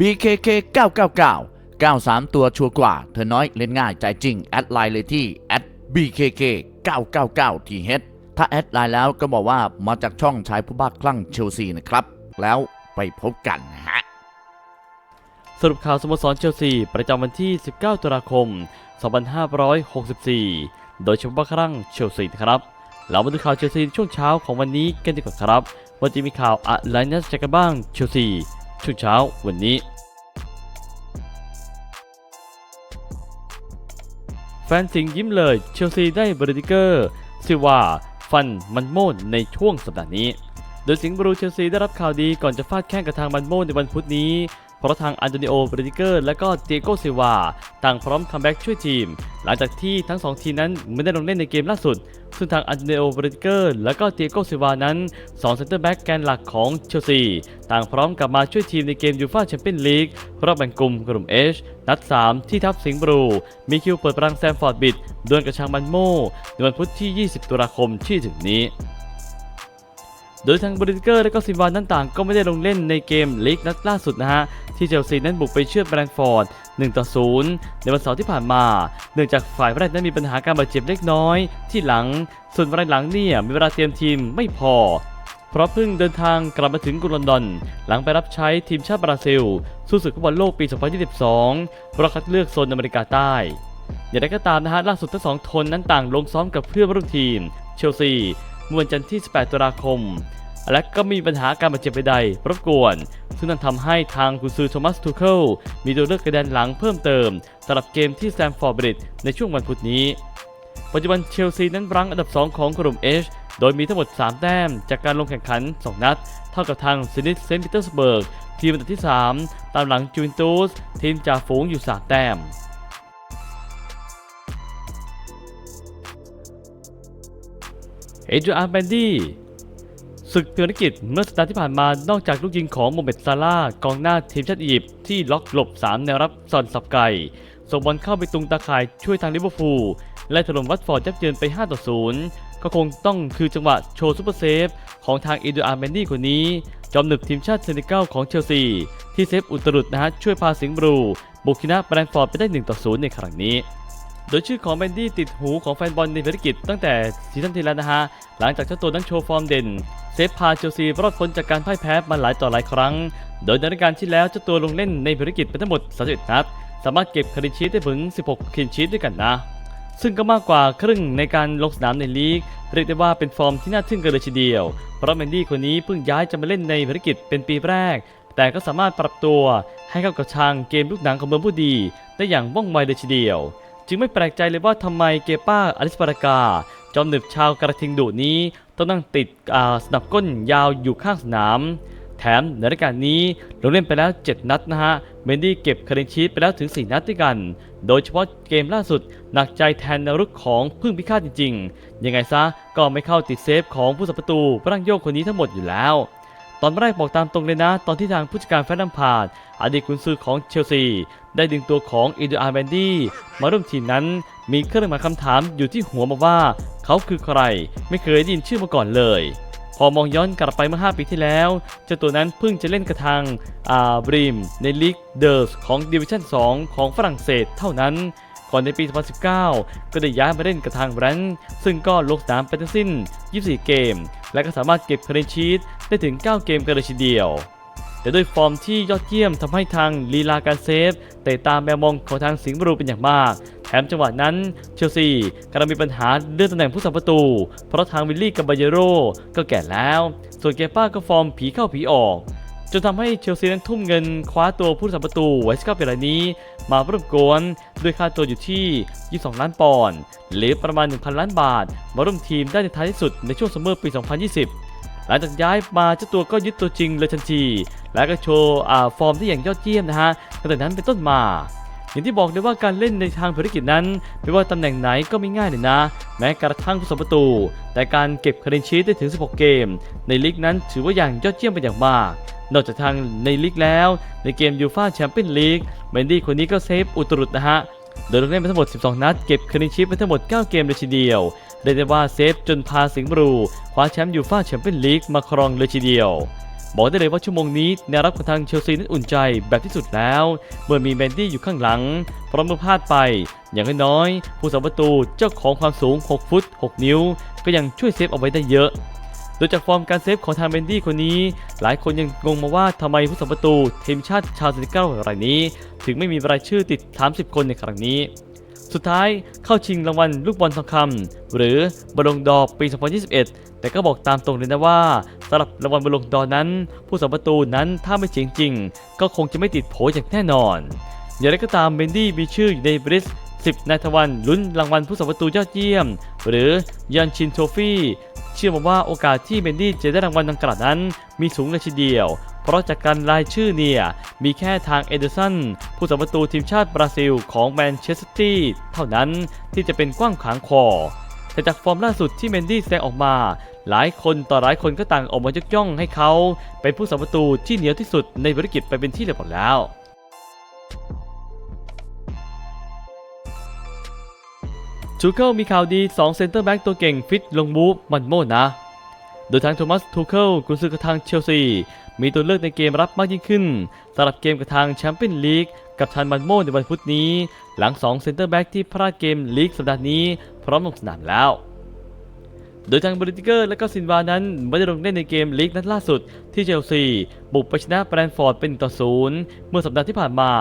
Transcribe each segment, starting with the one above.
BKK 999 93 ตัวชัวร์กว่า เธอน้อยเล่นง่ายใจจริง แอดไลน์เลยที่ @BKK 999 TH ถ้าแอดไลน์แล้วก็บอกว่ามาจากช่องชายผู้บ้าคลั่งเชลซีนะครับ แล้วไปพบกันนะฮะ สรุปข่าวสโมสรเชลซี ประจำวันที่ 19 ตุลาคม 2564 โดยเฉพาครั้งเชลซีนะครับ เรามาดูข่าวเชลซีช่วงเช้าของวันนี้กันดีกว่าครับว่าจะมีข่าวอะไรน่าสนใจกันบ้างเชลซี ช่วงเช้าวันนี้ แฟนสิงยิ้มเลยเชลซีได้บริติเกอร์ซิวาฟันมันโมนในช่วงสัปดาห์นี้ โดยสิงห์บรูเชลซีได้รับข่าวดีก่อนจะฟาดแข้งกับทางมันโมนในวันพุธนี้ ราะทางอันโตนิโอบริดิเกอร์และก็เตียโกซิวาต่างพร้อมคัมแบ็กช่วยทีม หลังจากที่ทั้งสองทีมนั้นไม่ได้ลงเล่นในเกมล่าสุด ซึ่งทางอันโตนิโอบริดิเกอร์และก็เตียโกซิวานั้นสองเซนเตอร์แบ็กแกนหลักของเชลซีต่างพร้อมกลับมาช่วยทีมในเกมยูฟ่าแชมเปี้ยนลีกรอบแบ่งกลุ่มกลุ่ม H นัด 3 ที่ทัพสิงห์บรูมีคิวเปิดปรังแซมฟอร์ดบิดดวลกับชางมันโมในวันพุธที่ 20 ตุลาคมที่ถึงนี้ โดยทางบริเกอร์และก็ซินวานนั้นต่างก็ไม่ได้ลงเล่นในเกมลีกนัดล่าสุดนะฮะ ที่เชลซีนั้นบุกไปเชือดแบรนท์ฟอร์ด1ต่อ0ในวันเสาร์ที่ผ่านมา เนื่องจากฝ่ายแรกนั้นมีปัญหาการบาดเจ็บเล็กน้อย ที่หลัง ส่วนฝ่ายหลังเนี่ยมีเวลาเตรียมทีมไม่พอเพราะเพิ่งเดินทางกลับมาถึงกรุงลอนดอน หลังไปรับใช้ทีมชาติบราซิล สู้ศึกฟุตบอลโลกปี 2022รอบคัดเลือกโซนอเมริกาใต้ อย่างไรก็ตามนะฮะล่าสุดทั้งสองคนนั้นต่างลงซ้อมกับเพื่อนร่วมทีม เชลซี เมื่อวันจันทร์ที่ 18 ตุลาคม และก็มีปัญหาการบาดเจ็บใดๆรบกวน ซึ่งนั่นทำให้ทางกุนซือโทมัสทูเคิลมีตัวเลือกกระแดนหลังเพิ่มเติมสำหรับเกมที่แซมฟอร์ดบริดในช่วงวันพุธนี้ ปัจจุบันเชลซีนั้นรั้งอันดับ 2 ของกลุ่ม H โดยมีทั้งหมด 3 แต้มจากการลงแข่งขัน 2 นัด เท่ากับทางซินิตเซนต์ปีเตอร์สเบิร์กทีมอันดับที่ 3 ตามหลังจูนตุสทีมจ่าฝูงอยู่ 3 แต้ม เอเดรียนแบนดี้ศึกเตือนกิจเมื่อสัปดาห์ที่ผ่านมานอกจากลูกยิงของโมเมดซาร่ากองหน้าทีมชาติอียิปต์ที่ล็อกหลบ 3 แนวรับซอนสับไก่ส่งบอลเข้าไปตุงตาข่ายช่วยทางลิเวอร์พูลและถล่มวัตฟอร์ดยับเยินไป 5 ต่อ 0 ก็คงต้องคือจังหวะโชว์ซูเปอร์เซฟของทางเอเดรียนแบนดี้คนนี้ จอมหนึบทีมชาติเซเนกัลของเชลซี ที่เซฟอุตรุดนะฮะช่วยพาสิงห์บรู บุกชนะแบรนท์ฟอร์ดไปได้ 1 ต่อ 0 ในครั้งนี้ โดยชื่อของแบนดี้ติดหูของแฟนบอลในภารกิจตั้งแต่ซีซั่นที่แล้วนะฮะ หลังจากเจ้าตัวนั้นโชว์ฟอร์มเด่น เซฟพาเชลซีรอดพ้นจากการพ่ายแพ้มาหลายต่อหลายครั้ง โดยในรายการที่แล้วเจ้าตัวลงเล่นในภารกิจไปทั้งหมด31นัด สามารถเก็บคลีนชีตได้ถึง 16คลีนชีตด้วยกันนะ ซึ่งก็มากกว่าครึ่งในการลงสนามในลีก เรียกได้ว่าเป็นฟอร์มที่น่าทึ่งกันเลยทีเดียว เพราะแมนดี้คนนี้เพิ่งย้ายจะมาเล่นในภารกิจเป็นปีแรกแต่ก็สามารถปรับตัวให้เข้ากับทางเกมลูกหนังของเมืองผู้ดี ได้อย่างว่องไวเลยทีเดียว จึงไม่แปลกใจเลยว่าทำไมเกป้าอลิสปารากา จอมหนึบชาวกระทิงดุนี้ ต้องนั่งติดอ่าสนับก้นยาวอยู่ข้างสนาม แถมในรายการนี้ลงเล่นไปแล้ว 7 นัดนะฮะ เมนดี้เก็บคารินชีตไปแล้วถึง 4 นัดด้วยกัน โดยเฉพาะเกมล่าสุดหนักใจแทนนรุกของพึ่งพิฆาตจริงๆ ยังไงซะก็ไม่เข้าติดเซฟของผู้สับประตูปรังโยกคนนี้ทั้งหมดอยู่แล้ว ตอนแรกบอกตามตรงเลยนะ ตอนที่ทางผู้จัดการแฟนนัมพาดอดีตกุนซือของเชลซี ได้ดึงตัวของอีดูอาร์แบนดี้มาร่วมทีมนั้น มีเครื่องหมายคำถามอยู่ที่หัวมาว่า เขาคือใคร ไม่เคยได้ยินชื่อมาก่อนเลย พอมองย้อนกลับไปเมื่อ 5 ปีที่แล้วเจ้าตัวนั้นเพิ่งจะเล่นกระทางอาบริม ในลีกเดอร์สของดิวิชั่น 2 ของฝรั่งเศสเท่านั้น ก่อนในปี 2019 ก็ได้ย้ายมาเล่นกับทางแบรนด์ซึ่งก็ลงสนามไปทั้งสิ้น 24 เกม และก็สามารถเก็บคลีนนชีตได้ถึง 9 เกมกันเลยทีเดียว แต่ด้วยฟอร์มที่ยอดเยี่ยมทำให้ทางลีลาการเซฟเตะตามแมวมองของทางสิงห์บุรูเป็นอย่างมาก แถมจังหวะนั้นเชลซีกำลังมีปัญหาเรื่องตำแหน่งผู้สับประตู เพราะทางวิลลี่กับบาเยโรก็แก่แล้ว ส่วนเกป้าก็ฟอร์มผีเข้าผีออก จนทำให้เชลซีนั้นทุ่มเงินคว้าตัวผู้สับประตูไวสกาเปรายนี้ มาร่วมกวนด้วยค่าตัวอยู่ที่ 22 ล้านปอนด์หรือประมาณ 1,000 ล้านบาท มาร่วมทีมได้ในท้ายที่สุดในช่วงซัมเมอร์ปี 2020 หลังจากย้ายมาเจ้าตัวก็ยึดตัวจริงเลยทันที และก็โชว์ฟอร์มที่อย่างยอดเยี่ยมนะฮะตั้งแต่นั้นเป็นต้นมาอย่างที่บอกเลยว่าการเล่นในทางภารกิจนั้น ไม่ว่าตำแหน่งไหนก็ไม่ง่ายเลยนะ แม้กระทั่งผู้สาประตู แต่การเก็บคะแนนชีตได้ถึง 16 เกม ในลีกนั้นถือว่าอย่างยอดเยี่ยมเป็นอย่างมาก นอกจากทางในลีกแล้ว ในเกมยูฟาแชมเปี้ยนลีกเมนดี้คนนี้ก็เซฟอุตรุดนะฮะ โดยลงเล่นไปทั้งหมด 12 นัด เก็บคะแนนชีตไปทั้งหมด 9 เกมเลยทีเดียวเรียกได้ว่าเซฟจนพาสิงห์บรูคว้าแชมป์ยูฟ่าแชมเปี้ยนลีกมาครองเลยทีเดียวบอกได้เลยว่าชั่วโมงนี้แนวรับของทางเชลซีนั้นอุ่นใจแบบที่สุดแล้ว เมื่อมีแมนดี้อยู่ข้างหลังเพราะเมื่อพลาดไป อย่างน้อยๆผู้สัประตูเจ้าของความสูง 6 ฟุต 6 นิ้ว ก็ยังช่วยเซฟเอาไว้ได้เยอะ โดยจากฟอร์มการเซฟของทางเมนดี้คนนี้ หลายคนยังงงมาว่าทำไมผู้สัประตูทีมชาติชาวเซนิเกิลรายนี้ ถึงไม่มีรายชื่อติด 30 คนในครั้งนี้ สุดท้ายเข้าชิงรางวัลลูกบอลทองคำหรือบอลงดอปี 2021 แต่ก็บอกตามตรงเลยนะว่าสำหรับรางวัลบอลงดอนั้น ผู้สัมประตูนั้นถ้าไม่เจ๋งจริง ก็คงจะไม่ติดโผอย่างแน่นอนอย่างไรก็ตามเมนดี้มีชื่ออยู่ในบริส 10นายทวันลุ้นรางวัลผู้สัมประตูยอดเยี่ยม หรือยันชินโทฟี่เชื่อมาว่าโอกาสที่เมนดี้จะได้รางวัลดังกล่าวนั้น มีสูงเลยทีเดียว เพราะจากการรายชื่อเนี่ย มีแค่ทางเอเดอร์สันผู้สัมประตูทีมชาติบราซิลของแมนเชสเตอร์ซิตี้เท่านั้นที่จะเป็นกว้างขางคอแต่จากฟอร์มล่าสุดที่เมนดี้แสดงออกมา หลายคนต่อหลายคนก็ต่างออกมายกย่องให้เขา เป็นผู้สัมประตูที่เหนียวที่สุดในบริกิจไปเป็นที่เรียบร้อยแล้ว ทูเคิลมีข่าวดี 2 เซนเตอร์แบ็กตัวเก่งฟิตลงมูฟมันโมนะ โดยทางโทมัสทูเคิลกุนซือกับทางเชลซี มีตัวเลือกในเกมรับมากยิ่งขึ้นสำหรับเกมกับทางแชมเปี้ยนลีกกับทางมันโมในวันพุธนี้ หลัง 2 เซนเตอร์แบ็กที่พลาดเกมลีกสัปดาห์นี้ พร้อมลงสนามแล้ว โดยทางบริติเกอร์และก็ซินวานั้นไม่ได้ลงเล่นในเกมลีกนัดล่าสุดที่เชลซีบุกไปชนะแบรนท์ฟอร์ดเป็นต่อ0เมื่อสัปดาห์ที่ผ่านมา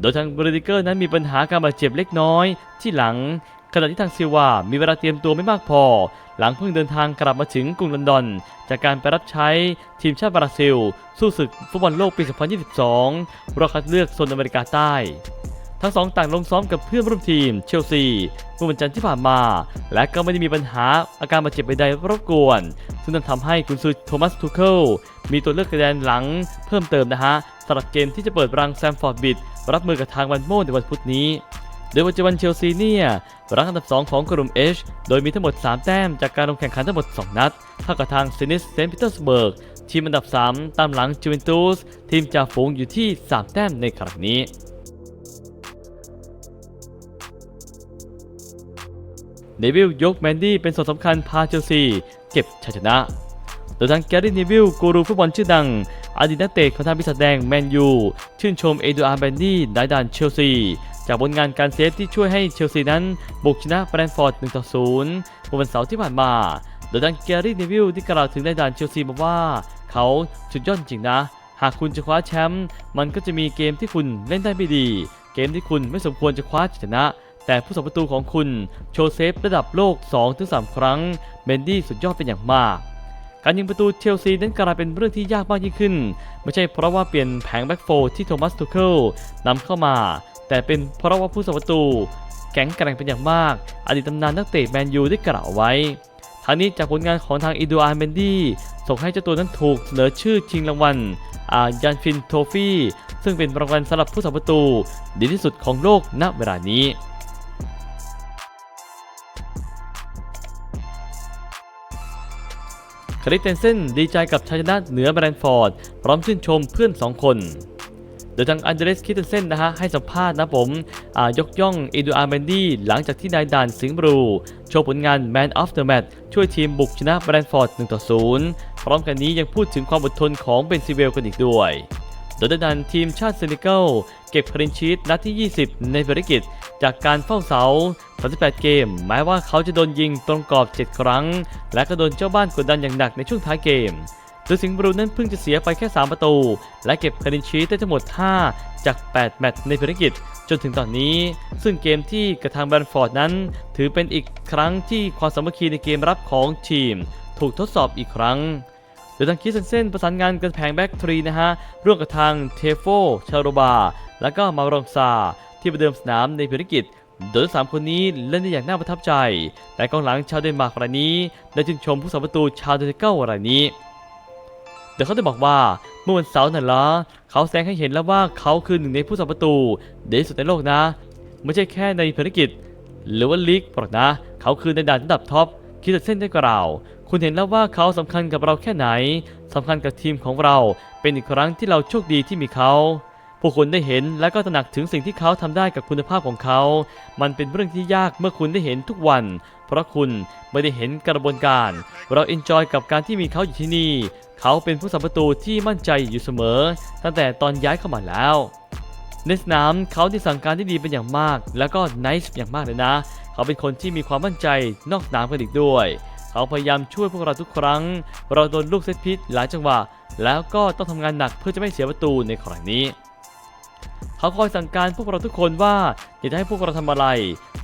โดยทางบริติเกอร์นั้นมีปัญหาการบาดเจ็บเล็กน้อยที่หลัง ขณะที่ทางซิลวา มีเวลาเตรียมตัวไม่มากพอ หลังเพิ่งเดินทางกลับมาถึงกรุงลอนดอน จากการไปรับใช้ทีมชาติบราซิล สู้ศึกฟุตบอลโลกปี 2022 รอบคัดเลือกโซนอเมริกาใต้ ทั้งสองต่างลงซ้อมกับเพื่อนร่วมทีมเชลซีเมื่อวันจันทร์ที่ผ่านมา และก็ไม่ได้มีปัญหาอาการบาดเจ็บใดๆรบกวน ซึ่งนั่นทำให้กุนซือโทมัสทูเคิลมีตัวเลือกกระแดนหลังเพิ่มเติมนะฮะสำหรับเกมที่จะเปิดรังแซมฟอร์ดบิดรับมือกับทางวันโม่ในวันพุธนี้ โดยปัจจุบันเชลซีเนี่ยรั้งอันดับ 2 ของกลุ่ม H โดยมีทั้งหมด 3 แต้มจากการลงแข่งขันทั้งหมด 2 นัดเท่ากับทางซินิสเซนต์ปีเตอร์สเบิร์กทีมอันดับ 3 ตามหลังจูเวนตุสทีมจ่าฝูงอยู่ที่ 3 แต้มในครั้งนี้เนวิลยกแมนดี้เป็นส่วนสำคัญพาเชลซี เก็บชัยชนะ โดยทางแกรี่เนวิลกูรูฟุตบอลชื่อดัง อดีตนักเตะของทางพิศาจแดงแมนยู ชื่นชมเอดูอาร์แบนดี้นายด่านเชลซี จากผลงานการเซฟที่ช่วยให้เชลซีนั้น บุกชนะแฟรนฟอร์ด1ต่อ0เมื่อวันเสาร์ที่ผ่านมา โดยทางแกรี่เนวิลที่กล่าวถึงนายด่านเชลซีบอกว่า เขาสุดยอดจริงนะ หากคุณจะคว้าแชมป์มันก็จะมีเกมที่คุณเล่นได้ไม่ดี เกมที่คุณไม่สมควรจะคว้าชนะแต่ผู้สัมประตูของคุณ โชว์เซฟระดับโลก 2-3 ครั้งเมนดี้สุดยอดเป็นอย่างมาก การยิงประตูเชลซีนั้นกลายเป็นเรื่องที่ยากมากยิ่งขึ้น ไม่ใช่เพราะว่าเปลี่ยนแผงแบ็กโฟร์ที่โทมัสทูเคิลนำเข้ามา แต่เป็นเพราะว่าผู้สัมประตู แข็งแกร่งเป็นอย่างมาก อดีตตำนานนักเตะแมนยูได้กล่าวไว้ทั้งนี้จากผลงานของทางอิดูอาร์เมนดี้ส่งให้เจ้าตัวนั้นถูกเสนอชื่อชิงรางวัลอายันฟินโทฟี่ซึ่งเป็นรางวัลสำหรับผู้สัมประตู ดีที่สุดของโลกณเวลานี้ คริสเตนเซนดีใจกับชัยชนะเหนือแบรนด์ฟอร์ด พร้อมชื่นชมเพื่อน 2 คนโดยทางอันเดรสคิสเตนเซนนะฮะให้สัมภาษณ์นะผมยกย่องเอดูอาร์เมนดี้หลังจากที่นายดานสิงห์บรู โชว์ผลงาน Man of the Match ช่วยทีมบุกชนะแบรนด์ฟอร์ด1ต่อ0พร้อมกันนี้ยังพูดถึงความอดทนของเบนซิเวลกันอีกด้วย โดยดันทีมชาติเซนิเกลเก็บคลินชีตนัดที่ 20 ในภารกิจ จากการเฝ้าเสา 38 เกม แม้ว่าเขาจะโดนยิงตรงกรอบ 7 ครั้ง และก็โดนเจ้าบ้านกดดันอย่างหนักในช่วงท้ายเกมโดยสิงห์บรูนั้นเพิ่งจะเสียไปแค่ 3 ประตู และเก็บคลินชีตได้ทั้งหมด 5 จาก 8 แมตช์ในภารกิจจนถึงตอนนี้ ซึ่งเกมที่กระทางแบรนฟอร์ดนั้น ถือเป็นอีกครั้งที่ความสามัคคีในเกมรับของทีม ถูกทดสอบอีกครั้ง โดยทางคิสเซนเซนประสานงานกันแผงแบ็กทรีนะฮะ ร่วมกับทางเทโฟ ชาโรบา และก็มารองซา ที่ประเดิมสนามในภารกิจ โดยทั้งสามคนนี้เล่นได้อย่างน่าประทับใจ แต่กองหลังชาวเดนมาร์กรายนี้ ได้ชื่นชมผู้สาประตูชาวเดนเก้ารายนี้โดยเขาได้บอกว่าเมื่อวันเสาร์นั่นละเขาแสดงให้เห็นแล้วว่าเขาคือหนึ่งในผู้สาประตูเดีสุดในโลกนะ ไม่ใช่แค่ในภารกิจ หรือว่าลีกหรอกนะ เขาคือในด่านระดับท็อปคิดเส้นได้กล่าว คุณเห็นแล้วว่าเขาสำคัญกับเราแค่ไหนสำคัญกับทีมของเรา เป็นอีกครั้งที่เราโชคดีที่มีเขาพวกคุณได้เห็นและก็ตระหนักถึงสิ่งที่เขาทำได้กับคุณภาพของเขา มันเป็นเรื่องที่ยากเมื่อคุณได้เห็นทุกวัน เพราะคุณไม่ได้เห็นกระบวนการ เราเอนจอยกับการที่มีเขาอยู่ที่นี่ เขาเป็นผู้สัมประตูที่มั่นใจอยู่เสมอ ตั้งแต่ตอนย้ายเข้ามาแล้ว ในสนามเขาที่สั่งการที่ดีเป็นอย่างมาก แล้วก็ไนส์อย่างมากเลยนะ เขาเป็นคนที่มีความมั่นใจนอกสนามกันอีกด้วย เขาพยายามช่วยพวกเราทุกครั้ง เราโดนลูกเซตพิษหลายจังหวะ แล้วก็ต้องทำงานหนักเพื่อจะไม่เสียประตูในครั้งนี้ เขาคอยสั่งการพวกเราทุกคนว่าอยากจะให้พวกเราทำอะไร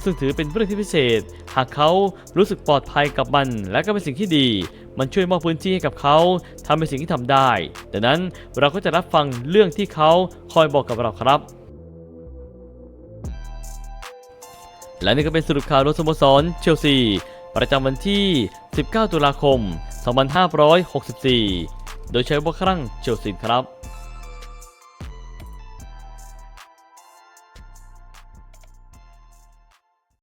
ซึ่งถือเป็นเรื่องที่พิเศษ หากเขารู้สึกปลอดภัยกับมัน และก็เป็นสิ่งที่ดี มันช่วยมอบพื้นที่ให้กับเขาทำเป็นสิ่งที่ทำได้ดังนั้นเราก็จะรับฟังเรื่องที่เขาคอยบอกกับเราครับและนี่ก็เป็นสรุปข่าวรถสโมสรเชลซี ประจำวันที่ 19 ตุลาคม 2564 โดยใช้บัคครั้งเชลซีครับ